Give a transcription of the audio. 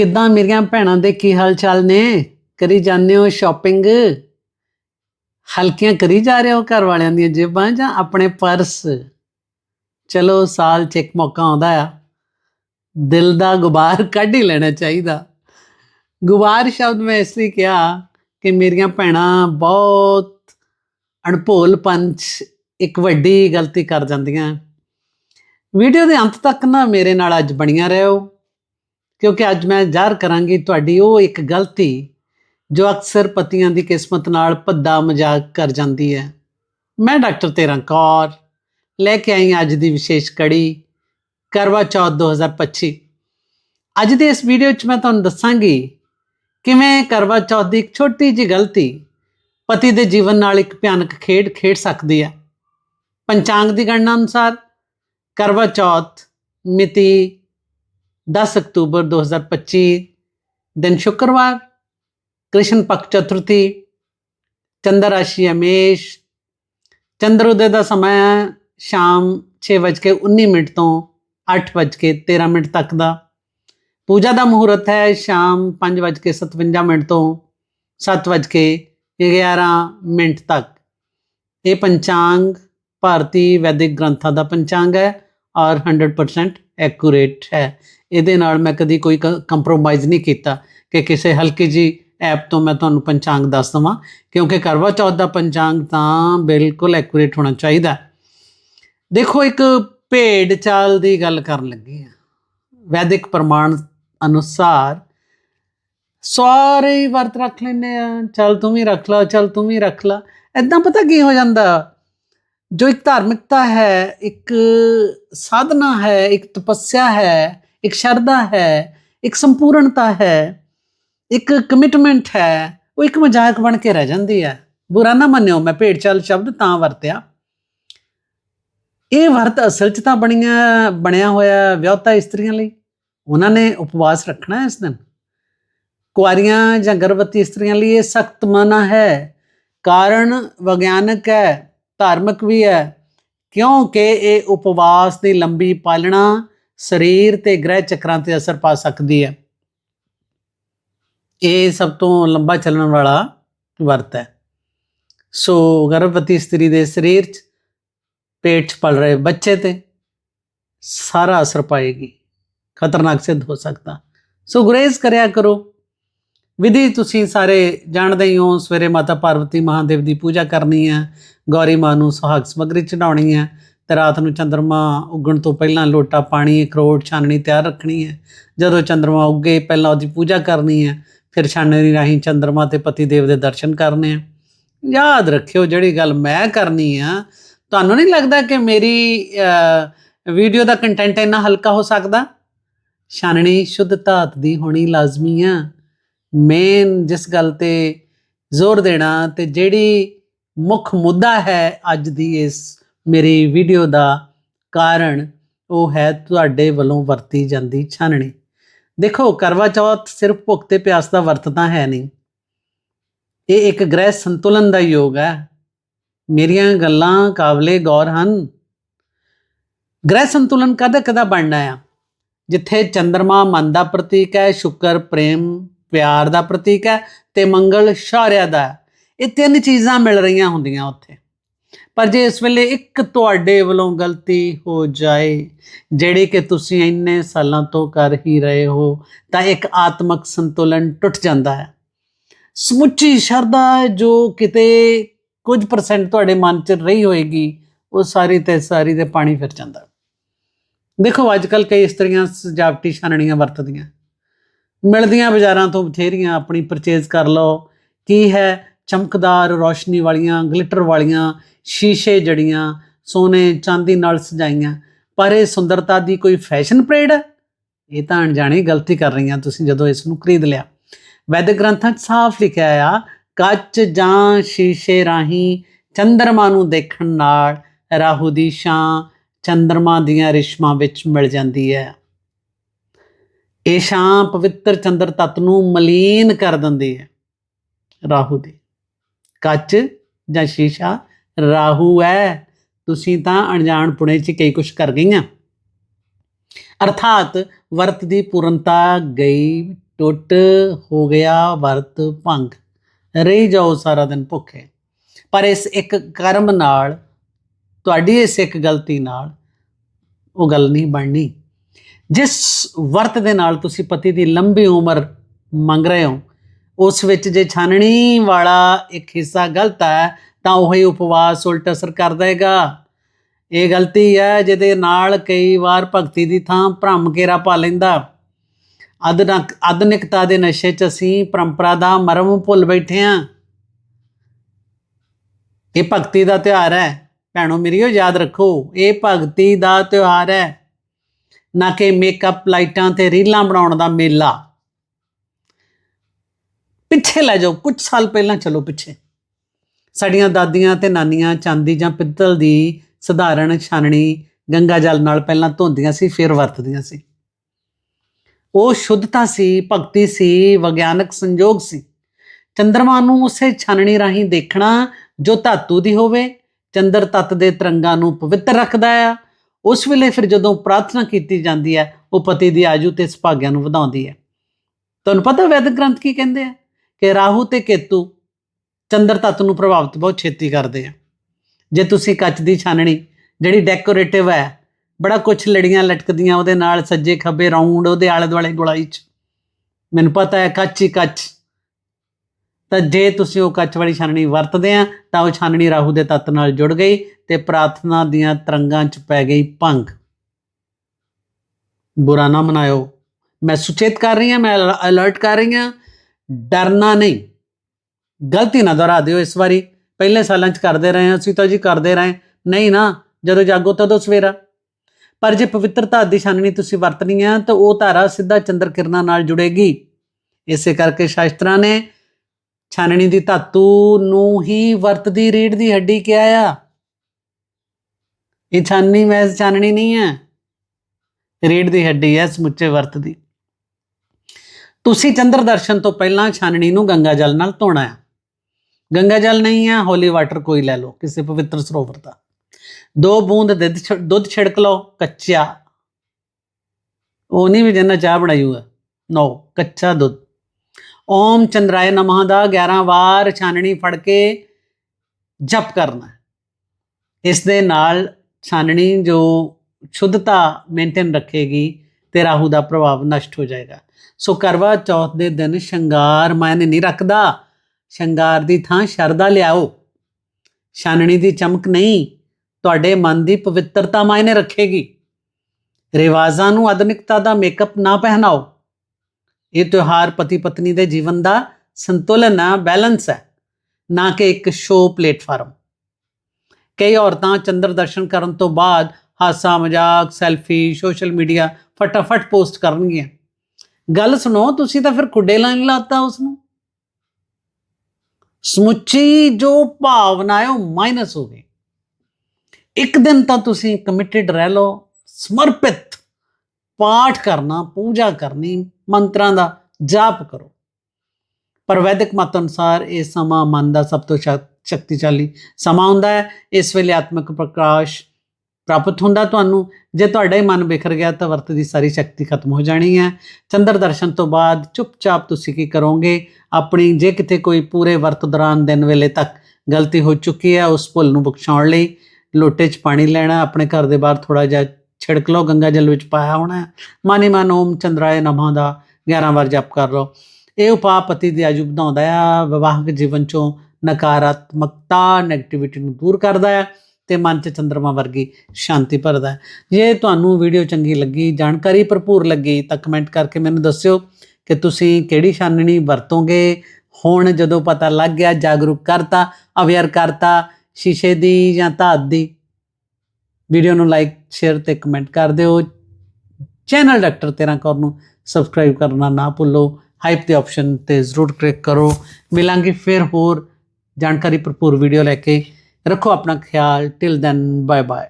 ਕਿੱਦਾਂ ਮੇਰੀਆਂ ਭੈਣਾਂ ਦੇ ਕੀ ਹਾਲ ਚਾਲ ਨੇ? ਕਰੀ ਜਾਂਦੇ ਹੋ ਸ਼ਾਪਿੰਗ ਹਲਕੀਆਂ ਕਰੀ ਜਾ ਰਹੇ ਹੋ ਘਰ ਵਾਲਿਆਂ ਦੀਆਂ ਜੇਬਾਂ ਜਾਂ ਆਪਣੇ ਪਰਸ ਚਲੋ, ਸਾਲ ਚ ਇੱਕ ਮੌਕਾ ਆਉਂਦਾ ਆ। ਦਿਲ ਦਾ ਗੁਬਾਰ ਕੱਢ ਹੀ ਲੈਣਾ ਚਾਹੀਦਾ। ਗੁਬਾਰ ਸ਼ਬਦ ਮੈਂ ਇਸ ਲਈ ਕਿਹਾ ਕਿ ਮੇਰੀਆਂ ਭੈਣਾਂ ਬਹੁਤ ਅਣਭੋਲ ਪੰਚ ਇੱਕ ਵੱਡੀ ਗਲਤੀ ਕਰ ਜਾਂਦੀਆਂ। ਵੀਡੀਓ ਦੇ ਅੰਤ ਤੱਕ ਨਾ ਮੇਰੇ ਨਾਲ ਅੱਜ ਬਣੀਆਂ ਰਹੋ। ਕਿਉਂਕਿ ਅੱਜ ਮੈਂ ਜ਼ਾਹਰ ਕਰਾਂਗੀ ਤੁਹਾਡੀ ਉਹ ਇੱਕ ਗਲਤੀ ਜੋ ਅਕਸਰ ਪਤੀਆਂ ਦੀ ਕਿਸਮਤ ਨਾਲ ਭੱਦਾ ਮਜ਼ਾਕ ਕਰ ਜਾਂਦੀ ਹੈ। ਮੈਂ ਡਾਕਟਰ ਤੇਰਾ ਕੌਰ ਲੈ ਕੇ ਆਈ ਅੱਜ ਦੀ ਵਿਸ਼ੇਸ਼ ਕੜੀ, ਕਰਵਾ ਚੌਥ 2025 ਅੱਜ ਦੇ ਇਸ ਵੀਡੀਓ 'ਚ ਮੈਂ ਤੁਹਾਨੂੰ ਦੱਸਾਂਗੀ ਕਿਵੇਂ ਕਰਵਾ ਚੌਥ ਦੀ ਇੱਕ ਛੋਟੀ ਜਿਹੀ ਗਲਤੀ ਪਤੀ ਦੇ ਜੀਵਨ ਨਾਲ ਇੱਕ ਭਿਆਨਕ ਖੇਡ ਖੇਡ ਸਕਦੀ ਹੈ। ਪੰਚਾਂਗ ਦੀ ਗਣਨਾ ਅਨੁਸਾਰ ਕਰਵਾ ਚੌਥ ਮਿਤੀ 10 ਅਕਤੂਬਰ 2025 ਦਿਨ ਸ਼ੁੱਕਰਵਾਰ, ਕ੍ਰਿਸ਼ਨ ਪੱਖ ਚਤੁਰਥੀ, ਚੰਦਰ ਰਾਸ਼ੀ ਹੈ ਮੇਸ਼ ਦਾ ਸਮਾਂ ਹੈ ਸ਼ਾਮ 6:19 ਮਿੰਟ ਤੋਂ 8:13 ਮਿੰਟ ਤੱਕ ਦਾ। ਪੂਜਾ ਦਾ ਮਹੂਰਤ ਹੈ ਸ਼ਾਮ 5:57 ਮਿੰਟ ਤੋਂ 7:11 ਮਿੰਟ ਤੱਕ। ਇਹ ਪੰਚਾਂਗ ਭਾਰਤੀ ਵੈਦਿਕ ਗ੍ਰੰਥਾਂ ਦਾ ਪੰਚਾਂਗ ਹੈ ਔਰ 100% ਐਕੂਰੇਟ ਹੈ। ਇਹਦੇ ਨਾਲ ਮੈਂ ਕਦੀ ਕੋਈ ਕੰਪਰੋਮਾਈਜ਼ ਨਹੀਂ ਕੀਤਾ ਕਿ ਕਿਸੇ ਹਲਕੀ ਜੀ ਐਪ ਤੋਂ ਮੈਂ ਤੁਹਾਨੂੰ ਪੰਚਾਂਗ ਦੱਸ ਦਵਾਂ, ਕਿਉਂਕਿ ਕਰਵਾ ਚੌਥ ਦਾ ਪੰਚਾਂਗ ਤਾਂ ਬਿਲਕੁਲ ਐਕੂਰੇਟ ਹੋਣਾ ਚਾਹੀਦਾ। ਦੇਖੋ, ਇੱਕ ਭੇਡ ਚਾਲ ਦੀ ਗੱਲ ਕਰਨ ਲੱਗੇ ਆ। ਵੈਦਿਕ ਪ੍ਰਮਾਣ ਅਨੁਸਾਰ ਸਾਰੇ ਹੀ ਵਰਤ ਰੱਖ ਲੈਨੇ ਆ, ਚੱਲ ਤੂੰ ਵੀ ਰੱਖ ਲਾ, ਚੱਲ ਤੂੰ ਵੀ ਰੱਖ ਲਾ। ਐਦਾਂ ਪਤਾ ਕੀ ਹੋ ਜਾਂਦਾ? ਜੋ ਇੱਕ ਧਾਰਮਿਕਤਾ ਹੈ, ਇੱਕ ਸਾਧਨਾ ਹੈ, ਇੱਕ ਤਪੱਸਿਆ ਹੈ ਇੱਕ ਸ਼ਰਧਾ ਹੈ, ਇੱਕ ਸੰਪੂਰਨਤਾ ਹੈ, ਇੱਕ ਕਮਿਟਮੈਂਟ ਹੈ, ਉਹ ਇੱਕ ਮਜ਼ਾਕ ਬਣ ਕੇ ਰਹਿ ਜਾਂਦੀ ਹੈ। ਬੁਰਾ ਨਾ ਮੰਨਿਓ, ਮੈਂ ਭੇਡ ਚਾਲ ਸ਼ਬਦ ਤਾਂ ਵਰਤਿਆ। ਇਹ ਵਰਤ ਅਸਲ 'ਚ ਤਾਂ ਬਣੀਆਂ, ਬਣਿਆ ਹੋਇਆ ਵਿਆਹਤਾ ਇਸਤਰੀਆਂ ਲਈ। ਉਹਨਾਂ ਨੇ ਉਪਵਾਸ ਰੱਖਣਾ ਇਸ ਦਿਨ। ਕੁਆਰੀਆਂ ਜਾਂ ਗਰਭਵਤੀ ਇਸਤਰੀਆਂ ਲਈ ਇਹ ਸਖਤ ਮਨਾ ਹੈ। ਕਾਰਨ ਵਿਗਿਆਨਕ ਹੈ, ਧਾਰਮਿਕ ਵੀ ਹੈ। ਕਿਉਂਕਿ ਇਹ ਉਪਵਾਸ ਦੀ ਲੰਬੀ ਪਾਲਣਾ ਸਰੀਰ ਤੇ ਗ੍ਰਹਿ ਚੱਕਰਾਂ ਤੇ ਅਸਰ ਪਾ ਸਕਦੀ ਹੈ। ਇਹ ਸਭ ਤੋਂ ਲੰਬਾ ਚੱਲਣ ਵਾਲਾ ਵਰਤ ਹੈ। ਸੋ ਗਰਭਵਤੀ ਇਸਤਰੀ ਦੇ ਸਰੀਰ 'ਚ ਪੇਟ 'ਚ ਪਲ ਰਹੇ ਬੱਚੇ ਤੇ ਸਾਰਾ ਅਸਰ ਪਾਏਗੀ। ਖਤਰਨਾਕ ਸਿੱਧ ਹੋ ਸਕਦਾ। ਸੋ ਗੁਰੇਜ਼ ਕਰਿਆ ਕਰੋ। ਵਿਧੀ ਤੁਸੀਂ ਸਾਰੇ ਜਾਣਦੇ ਹੀ ਹੋ, ਸਵੇਰੇ ਮਾਤਾ ਪਾਰਵਤੀ ਮਹਾਦੇਵ ਦੀ ਪੂਜਾ ਕਰਨੀ ਹੈ। ਗੌਰੀ ਮਾਂ ਨੂੰ ਸੁਹਾਗ ਸਮਗਰੀ ਚੜਾਉਣੀ ਹੈ। ਤੇ ਰਾਤ ਨੂੰ ਚੰਦਰਮਾ ਉੱਗਣ ਤੋਂ ਪਹਿਲਾਂ ਲੋਟਾ ਪਾਣੀ ਅਖਰੋਟ ਛਾਨਣੀ ਤਿਆਰ ਰੱਖਣੀ ਹੈ। ਜਦੋਂ ਚੰਦਰਮਾ ਉੱਗੇ, ਪਹਿਲਾਂ ਉਹਦੀ ਪੂਜਾ ਕਰਨੀ ਹੈ, ਫਿਰ ਛਾਨਣੀ ਰਾਹੀਂ ਚੰਦਰਮਾ ਤੇ ਪਤੀ ਦੇਵ ਦੇ ਦਰਸ਼ਨ ਕਰਨੇ ਆ ਯਾਦ ਰੱਖਿਓ, ਜਿਹੜੀ ਗੱਲ ਮੈਂ ਕਰਨੀ ਆ, ਤੁਹਾਨੂੰ ਨਹੀਂ ਲੱਗਦਾ ਕਿ ਮੇਰੀ ਵੀਡੀਓ ਦਾ ਕੰਟੈਂਟ ਇੰਨਾ ਹਲਕਾ ਹੋ ਸਕਦਾ? ਛਾਨਣੀ ਸ਼ੁੱਧ ਧਾਤ ਦੀ ਹੋਣੀ ਲਾਜ਼ਮੀ ਆ। ਮੇਨ ਜਿਸ ਗੱਲ ਤੇ ਜ਼ੋਰ ਦੇਣਾ ਤੇ ਜਿਹੜੀ ਮੁੱਖ ਮੁੱਦਾ ਹੈ ਅੱਜ ਦੀ ਇਸ ਮੇਰੀ ਵੀਡੀਓ ਦਾ ਕਾਰਨ ਉਹ ਹੈ ਤੁਹਾਡੇ ਵੱਲੋਂ ਵਰਤੀ ਜਾਂਦੀ ਛਾਨਣੀ। ਦੇਖੋ, ਕਰਵਾ ਚੌਥ ਸਿਰਫ ਭੁੱਖ ਤੇ ਪਿਆਸ ਦਾ ਵਰਤ ਤਾਂ ਹੈ ਨਹੀਂ। ਇਹ ਇੱਕ ਗ੍ਰਹਿ ਸੰਤੁਲਨ ਦਾ ਯੋਗ ਹੈ। ਮੇਰੀਆਂ ਗੱਲਾਂ ਕਾਬਲੇ ਗੌਰ ਹਨ। ਗ੍ਰਹਿ ਸੰਤੁਲਨ ਕਦੇ ਕਦਾ ਬਣਨਾ ਆ? ਜਿੱਥੇ ਚੰ드ਰਮਾ ਮਨ ਦਾ ਪ੍ਰਤੀਕ ਹੈ, ਸ਼ੁਕਰ, ਪ੍ਰੇਮ, ਪਿਆਰ ਦਾ ਪ੍ਰਤੀਕ ਹੈ ਤੇ ਮੰਗਲ, ਸ਼ੌਰਿਆ ਦਾ ਇਹ ਤਿੰਨ ਚੀਜ਼ਾਂ ਮਿਲ ਰਹੀਆਂ ਹੁੰਦੀਆਂ ਉੱਥੇ। ਪਰ ਜੇ ਇਸ ਵੇਲੇ ਇੱਕ ਤੁਹਾਡੇ ਵੱਲੋਂ ਗਲਤੀ ਹੋ ਜਾਏ, ਜਿਹੜੀ ਕਿ ਤੁਸੀਂ ਇੰਨੇ ਸਾਲਾਂ ਤੋਂ ਕਰ ਹੀ ਰਹੇ ਹੋ, ਤਾਂ ਇੱਕ ਆਤਮਿਕ ਸੰਤੁਲਨ ਟੁੱਟ ਜਾਂਦਾ ਹੈ। ਸਮੁੱਚੀ ਸ਼ਰਧਾ ਜੋ ਕਿਤੇ ਕੁਝ ਪਰਸੈਂਟ ਤੁਹਾਡੇ ਮਨ 'ਚ ਰਹੀ ਹੋਏਗੀ, ਉਹ ਸਾਰੀ ਤੇ ਸਾਰੀ ਦੇ ਪਾਣੀ ਫਿਰ ਜਾਂਦਾ। ਦੇਖੋ ਅੱਜ ਕੱਲ ਕਈ ਇਸਤਰੀਆਂ ਸਜਾਵਟੀ ਛਾਨਣੀਆਂ ਵਰਤਦੀਆਂ। ਮਿਲਦੀਆਂ ਬਾਜ਼ਾਰਾਂ ਤੋਂ ਬਥੇਰੀਆਂ ਆਪਣੀ ਪਰਚੇਜ਼ ਕਰ ਲਓ। ਕੀ ਹੈ? ਚਮਕਦਾਰ ਰੌਸ਼ਨੀ ਵਾਲੀਆਂ ਗਲਿੱਟਰ ਵਾਲੀਆਂ ਸ਼ੀਸ਼ੇ ਜੜੀਆਂ ਸੋਨੇ ਚਾਂਦੀ ਨਾਲ ਸਜਾਈਆਂ। ਪਰ ਇਹ ਸੁੰਦਰਤਾ ਦੀ ਕੋਈ ਫੈਸ਼ਨ ਪਰੇਡ ਹੈ ਇਹ ਤਾਂ ਅਣਜਾਣੇ ਗਲਤੀ ਕਰ ਰਹੀਆਂ ਤੁਸੀਂ ਜਦੋਂ ਇਸ ਨੂੰ ਖਰੀਦ ਲਿਆ। ਵੈਦਿਕ ਗ੍ਰੰਥਾਂ 'ਚ ਸਾਫ਼ ਲਿਖਿਆ ਆ, ਕੱਚ ਜਾਂ ਸ਼ੀਸ਼ੇ ਰਾਹੀਂ ਚੰਦਰਮਾ ਨੂੰ ਦੇਖਣ ਨਾਲ ਰਾਹੂ ਦੀ ਛਾਂ ਚੰਦਰਮਾ ਦੀਆਂ ਰਿਸ਼ਮਾਂ ਵਿੱਚ ਮਿਲ ਜਾਂਦੀ ਹੈ। ਇਹ ਛਾਂ ਪਵਿੱਤਰ ਚੰਦਰ ਤਤ ਨੂੰ ਮਲੀਨ ਕਰ ਦਿੰਦੀ ਹੈ ਰਾਹੂ ਦੀ। ਕੱਚ ਜਾਂ ਸ਼ੀਸ਼ਾ ਰਾਹੂ ਹੈ। ਤੁਸੀਂ ਤਾਂ ਅਣਜਾਣ ਪੁਣੇ 'ਚ ਕਈ ਕੁਝ ਕਰ ਗਈਆਂ। ਅਰਥਾਤ ਵਰਤ ਦੀ ਪੂਰਨਤਾ ਗਈ, ਟੁੱਟ ਹੋ ਗਿਆ ਵਰਤ ਭੰਗ, ਰਹੀ ਜਾਓ ਸਾਰਾ ਦਿਨ ਭੁੱਖੇ। ਪਰ ਇਸ ਇੱਕ ਕਰਮ ਨਾਲ, ਤੁਹਾਡੀ ਇਸ ਇੱਕ ਗਲਤੀ ਨਾਲ ਉਹ ਗੱਲ ਨਹੀਂ ਬਣਨੀ। ਜਿਸ ਵਰਤ ਦੇ ਨਾਲ ਤੁਸੀਂ ਪਤੀ ਦੀ ਲੰਬੀ ਉਮਰ ਮੰਗ ਰਹੇ ਹੋ ਉਸ ਵਿੱਚ ਜੇ ਛਾਨਣੀ ਵਾਲਾ ਇੱਕ ਹਿੱਸਾ ਗਲਤ ਹੈ, ਤਾਂ ਉਹ ਹੀ ਉਪਵਾਸ ਉਲਟ ਅਸਰ ਕਰ ਦੇਗਾ। ਇਹ ਗਲਤੀ ਹੈ ਜਿਹਦੇ ਨਾਲ ਕਈ ਵਾਰ ਭਗਤੀ ਦੀ ਥਾਂ ਭ੍ਰਮ ਘੇਰਾ ਪਾ ਲੈਂਦਾ। ਆਧੁਨਿਕ ਆਧੁਨਿਕਤਾ ਦੇ ਨਸ਼ੇ 'ਚ ਅਸੀਂ ਪਰੰਪਰਾ ਦਾ ਮਰਮ ਭੁੱਲ ਬੈਠੇ ਹਾਂ ਇਹ ਭਗਤੀ ਦਾ ਤਿਉਹਾਰ ਹੈ। ਭੈਣੋ, ਮੇਰੀਓ ਯਾਦ ਰੱਖੋ, ਇਹ ਭਗਤੀ ਦਾ ਤਿਉਹਾਰ ਹੈ। ਨਾ ਕਿ ਮੇਕਅਪ ਲਾਈਟਾਂ ਤੇ ਰੀਲਾਂ ਬਣਾਉਣ ਦਾ ਮੇਲਾ। ਪਿੱਛੇ ਲੈ ਜਾਓ ਕੁਝ ਸਾਲ ਪਹਿਲਾਂ ਚਲੋ ਪਿੱਛੇ। ਸਾਡੀਆਂ ਦਾਦੀਆਂ ਤੇ ਨਾਨੀਆਂ ਚਾਂਦੀ ਜਾਂ ਪਿੱਤਲ ਦੀ ਸਧਾਰਨ ਛਾਨਣੀ ਗੰਗਾ ਜਲ ਨਾਲ ਪਹਿਲਾਂ ਧੋਂਦੀਆਂ ਸੀ, ਫਿਰ ਵਰਤਦੀਆਂ ਸੀ। ਉਹ ਸ਼ੁੱਧਤਾ ਸੀ, ਭਗਤੀ ਸੀ, ਵਿਗਿਆਨਕ ਸੰਜੋਗ ਸੀ। ਚੰਦਰਮਾ ਨੂੰ ਉਸੇ ਛਾਨਣੀ ਰਾਹੀਂ ਦੇਖਣਾ ਜੋ ਧਾਤੂ ਦੀ ਹੋਵੇ, ਚੰਦਰ ਤੱਤ ਦੇ ਤਰੰਗਾਂ ਨੂੰ ਪਵਿੱਤਰ ਰੱਖਦਾ ਆ। ਉਸ ਵੇਲੇ ਫਿਰ ਜਦੋਂ ਪ੍ਰਾਰਥਨਾ ਕੀਤੀ ਜਾਂਦੀ ਹੈ, ਉਹ ਪਤੀ ਦੀ ਆਯੂ ਤੇ ਸੁਭਾਗਿਆਂ ਨੂੰ ਵਧਾਉਂਦੀ ਹੈ। ਤੁਹਾਨੂੰ ਪਤਾ ਵੈਦਿਕ ਗ੍ਰੰਥ ਕੀ ਕਹਿੰਦੇ ਆ? ਕਿ ਰਾਹੂ ਤੇ ਕੇਤੂ ਚੰਦਰ ਤੱਤ ਨੂੰ ਪ੍ਰਭਾਵਿਤ ਬਹੁਤ ਛੇਤੀ ਕਰਦੇ ਆ। ਜੇ ਤੁਸੀਂ ਕੱਚ ਦੀ ਛਾਨਣੀ ਜਿਹੜੀ ਡੈਕੋਰੇਟਿਵ ਹੈ, ਬੜਾ ਕੁਝ ਲੜੀਆਂ ਲਟਕਦੀਆਂ ਉਹਦੇ ਨਾਲ ਸੱਜੇ ਖੱਬੇ ਰਾਉਂਡ ਉਹਦੇ ਆਲੇ ਦੁਆਲੇ ਗੁਲਾਈ ਚ। ਮੈਨੂੰ ਪਤਾ ਹੈ ਕੱਚ ਹੀ ਕੱਚ। ਤਾਂ ਜੇ ਤੁਸੀਂ ਉਹ ਕੱਚ ਵਾਲੀ ਛਾਨਣੀ ਵਰਤਦੇ ਆ, ਤਾਂ ਉਹ ਛਾਨਣੀ ਰਾਹੂ ਦੇ ਤੱਤ ਨਾਲ ਜੁੜ ਗਈ ਤੇ ਪ੍ਰਾਰਥਨਾ ਦੀਆਂ ਤਰੰਗਾਂ ਚ ਪੈ ਗਈ ਭੰਗ। ਬੁਰਾ ਨਾ ਮਨਾਇਓ। ਮੈਂ ਸੁਚੇਤ ਕਰ ਰਹੀ ਹਾਂ, ਮੈਂ ਅਲਰਟ ਕਰ ਰਹੀ ਹਾਂ। ਡਰਨਾ ਨਹੀਂ। ਗਲਤੀ ਨਾ ਦੁਹਰਾ ਦਿਓ ਇਸ ਵਾਰੀ। ਪਹਿਲੇ ਸਾਲਾਂ ਚ ਕਰਦੇ ਰਹੇ ਹਾਂ, ਅਸੀਂ ਤਾਂ ਜੀ ਕਰਦੇ ਰਹੇ। ਨਹੀਂ ਨਾ, ਜਦੋਂ ਜਾਗੋ ਤਦੋਂ ਸਵੇਰਾ। ਪਰ ਜੇ ਪਵਿੱਤਰਤਾ ਦੀ ਛਾਨਣੀ ਤੁਸੀਂ ਵਰਤਣੀ ਆ, ਤਾਂ ਉਹ ਧਾਰਾ ਸਿੱਧਾ ਚੰਦਰ ਕਿਰਨਾਂ ਨਾਲ ਜੁੜੇਗੀ। ਇਸੇ ਕਰਕੇ ਸ਼ਾਸਤਰਾਂ ਨੇ ਛਾਨਣੀ ਦੀ ਧਾਤੂ ਨੂੰ ਹੀ ਵਰਤਦੀ ਰੀੜ ਦੀ ਹੱਡੀ ਕਿਹਾ ਆ। ਇਹ ਛਾਨਣੀ ਮੈਸ ਛਾਨਣੀ ਨਹੀਂ ਹੈ। ਰੀੜ ਦੀ ਹੱਡੀ ਹੈ ਸਮੁੱਚੇ ਵਰਤਦੀ ਤੁਸੀਂ ਚੰਦਰ ਦਰਸ਼ਨ ਤੋਂ ਪਹਿਲਾਂ ਛਾਨਣੀ ਨੂੰ ਗੰਗਾ ਜਲ ਨਾਲ ਧੋਣਾ ਹੈ ਗੰਗਾ ਜਲ ਨਹੀਂ ਹੈ ਹੋਲੀ ਵਾਟਰ ਕੋਈ ਲੈ ਲਓ, ਕਿਸੇ ਪਵਿੱਤਰ ਸਰੋਵਰ ਦਾ। ਦੋ ਬੂੰਦ ਦੁੱਧ ਛਿ- ਦੁੱਧ ਛਿੜਕ ਲਓ, ਕੱਚਾ। ਉਹ ਨਹੀਂ ਵੀ ਜਿੰਨਾ ਚਾਹ ਬਣਾਈ ਹੋਇਆ ਨੋ, ਕੱਚਾ ਦੁੱਧ। ਓਮ ਚੰਦਰਾਏ ਨਮः ਦਾ 11 ਵਾਰ ਛਾਨਣੀ ਫੜ ਕੇ ਜਪ ਕਰਨਾ। ਇਸ ਦੇ ਨਾਲ ਛਾਨਣੀ ਜੋ ਸ਼ੁੱਧਤਾ ਮੇਨਟੇਨ ਰੱਖੇਗੀ, ਤੇ ਰਾਹੂ ਦਾ ਪ੍ਰਭਾਵ ਨਸ਼ਟ ਹੋ ਜਾਏਗਾ। ਸੋ ਕਰਵਾ ਚੌਥ ਦੇ ਦਿਨ ਸ਼ਿੰਗਾਰ ਮਾਇਨੇ ਨਹੀਂ ਰੱਖਦਾ। ਸ਼ਿੰਗਾਰ ਦੀ ਥਾਂ ਸ਼ਰਦਾ ਲਿਆਓ। ਛਾਨਣੀ ਦੀ ਚਮਕ ਨਹੀਂ, ਤੁਹਾਡੇ ਮਨ ਦੀ ਪਵਿੱਤਰਤਾ ਮਾਇਨੇ ਰੱਖੇਗੀ। ਰਿਵਾਜ਼ਾਂ ਨੂੰ ਆਧੁਨਿਕਤਾ ਦਾ ਮੇਕਅਪ ਨਾ ਪਹਿਨਾਓ। ਇਹ ਤਿਉਹਾਰ ਪਤੀ ਪਤਨੀ ਦੇ ਜੀਵਨ ਦਾ ਸੰਤੁਲਨ ਆ, ਬੈਲੈਂਸ ਹੈ ਨਾ ਕਿ ਇੱਕ ਸ਼ੋਅ ਪਲੇਟਫਾਰਮ। ਕਈ ਔਰਤਾਂ ਚੰਦਰ ਦਰਸ਼ਨ ਕਰਨ ਤੋਂ ਬਾਅਦ ਹਾਸਾ ਮਜ਼ਾਕ ਸੈਲਫੀ, ਸੋਸ਼ਲ ਮੀਡੀਆ ਫਟਾਫਟ ਪੋਸਟ ਕਰਨਗੀਆਂ। ਗੱਲ ਸੁਣੋ, ਤੁਸੀਂ ਤਾਂ ਫਿਰ ਖੁੱਡੇ ਲਾਈਨ ਲਾਤਾ ਉਸ ਨੂੰ ਸਮੁੱਚੀ ਜੋ ਭਾਵਨਾ ਹੈ, ਉਹ ਮਾਈਨਸ ਹੋ ਗਈ। ਇੱਕ ਦਿਨ ਤਾਂ ਤੁਸੀਂ ਕਮਿਟਿਡ ਰਹਿ ਲਓ, ਸਮਰਪਿਤ ਪਾਠ ਕਰਨਾ, ਪੂਜਾ ਕਰਨੀ, ਮੰਤਰਾਂ ਦਾ ਜਾਪ ਕਰੋ। ਪਰ ਵੈਦਿਕ ਮਤ ਅਨੁਸਾਰ ਇਹ ਸਮਾਂ ਮਨ ਦਾ ਸਭ ਤੋਂ ਸ਼ਕ- ਸ਼ਕਤੀਸ਼ਾਲੀ ਸਮਾਂ ਹੁੰਦਾ ਹੈ। ਇਸ ਵੇਲੇ ਆਤਮਿਕ ਪ੍ਰਕਾਸ਼ ਪ੍ਰਾਪਤ ਹੁੰਦਾ ਤੁਹਾਨੂੰ। ਜੇ ਤੁਹਾਡਾ ਹੀ ਮਨ ਬਿਖਰ ਗਿਆ ਤਾਂ ਵਰਤ ਦੀ ਸਾਰੀ ਸ਼ਕਤੀ ਖਤਮ ਹੋ ਜਾਣੀ ਹੈ। ਚੰਦਰ ਦਰਸ਼ਨ ਤੋਂ ਬਾਅਦ ਚੁੱਪਚਾਪ ਤੁਸੀਂ ਕੀ ਕਰੋਗੇ? ਆਪਣੀ ਜੇ ਕਿਤੇ ਕੋਈ ਪੂਰੇ ਵਰਤ ਦੌਰਾਨ ਦਿਨ ਵੇਲੇ ਤੱਕ ਗਲਤੀ ਹੋ ਚੁੱਕੀ ਹੈ, ਉਸ ਭੁੱਲ ਨੂੰ ਬਖਸ਼ਾਉਣ ਲਈ ਲੋਟੇ 'ਚ ਪਾਣੀ ਲੈਣਾ, ਆਪਣੇ ਘਰ ਦੇ ਬਾਹਰ ਥੋੜਾ ਜਿਹਾ ਛਿੜਕ ਲਓ, ਗੰਗਾ ਜਲ ਵਿੱਚ ਪਾਇਆ ਹੋਣਾ ਹੈ। ਮਨ ਹੀ ਮਨ ਓਮ ਚੰਦਰਾਏ ਨਮः ਦਾ 11 ਵਾਰ ਜਪ ਕਰ ਲਓ। ਇਹ ਉਪਾਅ ਪਤੀ ਦੀ ਆਯੂ ਵਧਾਉਂਦਾ ਆ ਵਿਵਾਹਕ ਜੀਵਨ ਚੋਂ ਨਕਾਰਾਤਮਕਤਾ 네ਗੇਟਿਵਿਟੀ ਨੂੰ ਦੂਰ ਕਰਦਾ ਹੈ। ਤੇ ਮਨ 'ਚ ਚੰਦਰਮਾ ਵਰਗੀ ਸ਼ਾਂਤੀ ਭਰਦਾ ਜੇ ਤੁਹਾਨੂੰ ਵੀਡੀਓ ਚੰਗੀ ਲੱਗੀ, ਜਾਣਕਾਰੀ ਭਰਪੂਰ ਲੱਗੀ, ਤਾਂ ਕਮੈਂਟ ਕਰਕੇ ਮੈਨੂੰ ਦੱਸਿਓ ਕਿ ਤੁਸੀਂ ਕਿਹੜੀ ਛਾਨਣੀ ਵਰਤੋਗੇ। ਹੁਣ ਜਦੋਂ ਪਤਾ ਲੱਗ ਗਿਆ, ਜਾਗਰੂਕ ਕਰਤਾ ਅਵੇਅਰ ਕਰਤਾ, ਸ਼ੀਸ਼ੇ ਦੀ ਜਾਂ ਧਾਤ ਦੀ ਵੀਡੀਓ ਨੂੰ ਲਾਈਕ ਸ਼ੇਅਰ ਤੇ ਕਮੈਂਟ ਕਰ ਦਿਓ। ਚੈਨਲ ਡਾਕਟਰ ਤੇਰਾ ਕੌਰ ਨੂੰ ਸਬਸਕ੍ਰਾਈਬ ਕਰਨਾ ਨਾ ਭੁੱਲੋ। ਹਾਈਪ ਦੇ ਆਪਸ਼ਨ ਤੇ ਜ਼ਰੂਰ ਕਲਿੱਕ ਕਰੋ। ਮਿਲਾਂਗੇ ਫਿਰ ਹੋਰ ਜਾਣਕਾਰੀ ਭਰਪੂਰ ਵੀਡੀਓ ਲੈ ਕੇ। ਰੱਖੋ ਆਪਣਾ ਖਿਆਲ। Till then bye bye